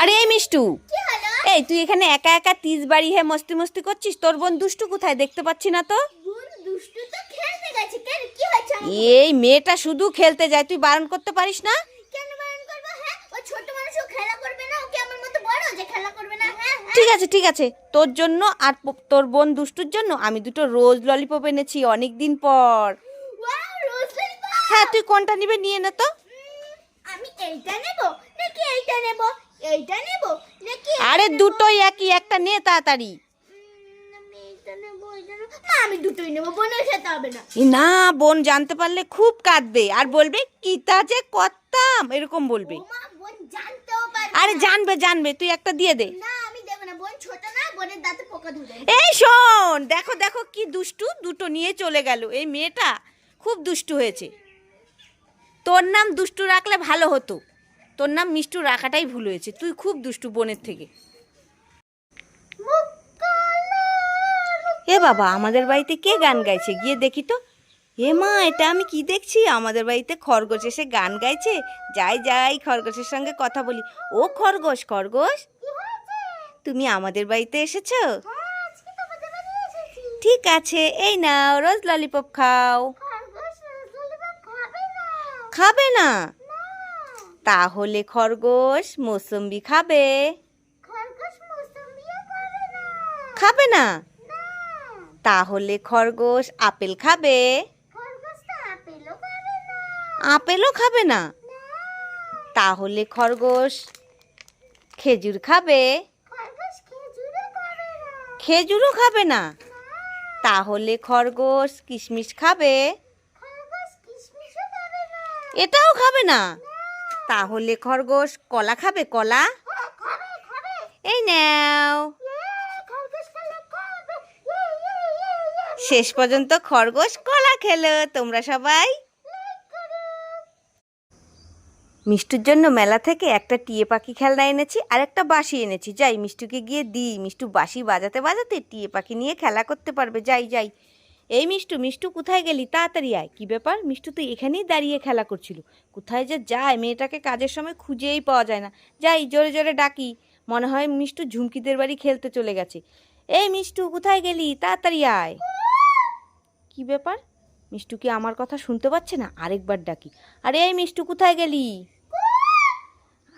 আরে এই মিষ্টু। এই তুই এখানে একা একা তিজ বাড়ি হে মস্তি মস্তি করছিস? তোর বোন দুষ্টু কোথায় দেখতে পাচ্ছি না তো? এই মেয়েটা শুধু খেলতে যায় তুই বারণ করতে পারিস না? ঠিক আছে ঠিক আছে। তোর জন্য আর তোর বোন দুষ্টুর জন্য আমি দুটো রোজ ললিপপ এনেছি অনেক দিন পর হ্যাঁ তুই কোনটা নিবে নিয়ে না তো। আমি এইটা নেব? নাকি এইটা নেব? এইটা নেব? নাকি আরে দুটোই একই একটা নে তাড়াতাড়ি। আমি না দুটোই নেব বোনের খেতে হবে না। না বোন জানতে পারলে খুব কাঁদবে। আর বলবে কিতা যে করতাম? এরকম বলবে। আরে জানবে জানবে। তুই একটা দিয়ে দে। না আমি দেব না। বোন ছোট না বোনের দাঁতে পোকা ধরে এই শোন দেখো দেখো কি দুষ্টু দুটো নিয়ে চলে গেল। এই মেয়েটা খুব দুষ্টু হয়েছে। তোর নাম দুষ্টু রাখলে ভালো হতো। তোর নাম মিষ্টু রাখাটাই ভুল হয়েছে। তুই খুব দুষ্টু বোনের থেকে। এ বাবা আমাদের বাড়িতে কে গান গাইছে? গিয়ে দেখি তো। এ মা এটা আমি কি দেখছি? আমাদের বাড়িতে খরগোশ এসে গান গাইছে। যাই যাই খরগোশের সঙ্গে কথা বলি। ও খরগোশ খরগোশ? তুমি আমাদের বাড়িতে এসেছ? হ্যাঁ। ঠিক আছে এই নাও রোজ ললিপপ খাও খরগোশ রসগোল্লা খাবে না। খাবে না। তাহলে খরগোশ মৌসম্বি খাবে। খাবে না। তাহলে খরগোশ আপেল খাবে। আপেলও খাবে না। তাহলে খরগোশ খেজুর খাবে। খেজুরও খাবে না। তাহলে খরগোশ কিশমিশ খাবে খরগোশ কিশমিশও খাবে না। এটাও খাবে না। তাহলে খরগোশ কলা খাবে, কলা। এই নাও। শেষ পর্যন্ত খরগোশ কলা খেলো তোমরা সবাই মিষ্টুর জন্য মেলা থেকে একটা টিয়ে পাখি খেলনা এনেছি, আর একটা বাঁশি এনেছি যাই, মিষ্টুকে গিয়ে দিই মিষ্টু বাঁশি বাজাতে বাজাতে টিয়ে পাখি নিয়ে খেলা করতে পারবে যাই যাই এই মিষ্টু মিষ্টু, কোথায় গেলি? তাড়াতাড়ি আয়। কি ব্যাপার? মিষ্টু তো এখানেই দাঁড়িয়ে খেলা করছিল। কোথায় যে যায়? মেয়েটাকে কাজের সময় খুঁজেই পাওয়া যায় না। যাই, জোরে জোরে ডাকি। মনে হয় মিষ্টু ঝুমকিদের বাড়ি খেলতে চলে গেছে। এই মিষ্টু, কোথায় গেলি? তাড়াতাড়ি আয়। কি ব্যাপার? মিষ্টু কি আমার কথা শুনতে পাচ্ছে না? আরেকবার ডাকি। আরে, এই মিষ্টু, কোথায় গেলি?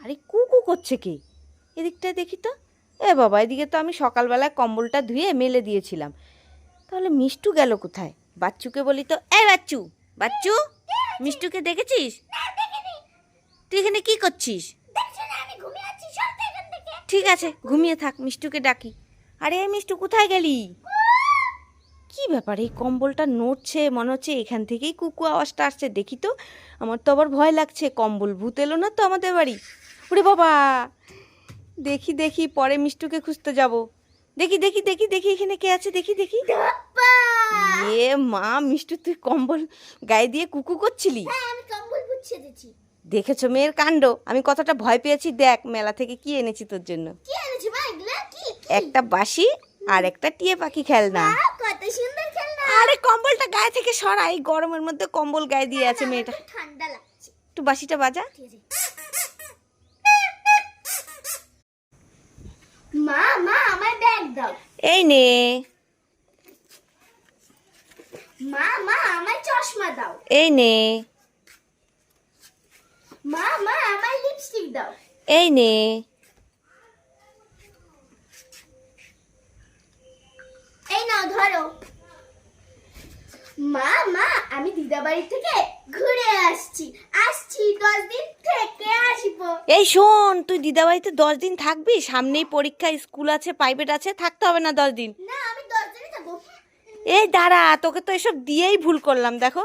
আরে, কুকু করছে কে? এদিকটা দেখি তো। এ বাবা, এদিকে তো আমি সকালবেলায় কম্বলটা ধুয়ে মেলে দিয়েছিলাম। তাহলে মিষ্টু গেল কোথায়? বাচ্চুকে বলি তো, এই বাচ্চু বাচ্চু, মিষ্টুকে দেখেছিস? তুই এখানে কি করছিস। ঠিক আছে, ঘুমিয়ে থাক, মিষ্টুকে ডাকি। আরে, মিষ্টু, কোথায় গেলি? কি ব্যাপার, এই কম্বলটা নড়ছে, মনে হচ্ছে এখান থেকেই কুকু আওয়াজটা আসছে। দেখি তো, আমার তো আবার ভয় লাগছে, কম্বল ভূত এলো না তো আমাদের বাড়ি? ওরে বাবা, দেখি দেখি, পরে মিষ্টুকে খুঁজতে যাব। দেখি দেখি দেখি দেখি এখানে কে আছে দেখি দেখি। এ মা মিষ্টু তুই কম্বল গায়ে দিয়ে কুকু করছিলি? হ্যাঁ। দেখেছ মেয়ের কাণ্ড? আমি কতটা ভয় পেয়েছি দেখ মেলা থেকে কি এনেছি তোর জন্য? একটা বাঁশি আর একটা টিয়ে পাখি খেলনা। বাহ, কত সুন্দর খেলনা। আরে কম্বলটা গায়ে থেকে সরা এই গরমের মধ্যে কম্বল গায়ে দিয়ে আছে মেয়েটা। ঠান্ডা লাগছে। একটু বাঁশিটা বাজা। মা মা আমার ব্যাগ দাও। এই নে। মা মা আমার চশমা দাও। এই নে। মা মা আমার লিপস্টিক দাও। এই নে। এই নাও ধরো। মা মা আমি দিদা বাড়ি থেকে ঘুরে আসছি। আসছি দশ দিন থেকে আসব। এই শোন তুই দিদাবাড়িতে দশ দিন থাকবি সামনেই পরীক্ষা স্কুল আছে প্রাইভেট আছে থাকতে হবে না দশ দিন। না আমি দশ দিনই থাকব। এই দাঁড়া তোকে তো এসব দিয়েই ভুল করলাম দেখো।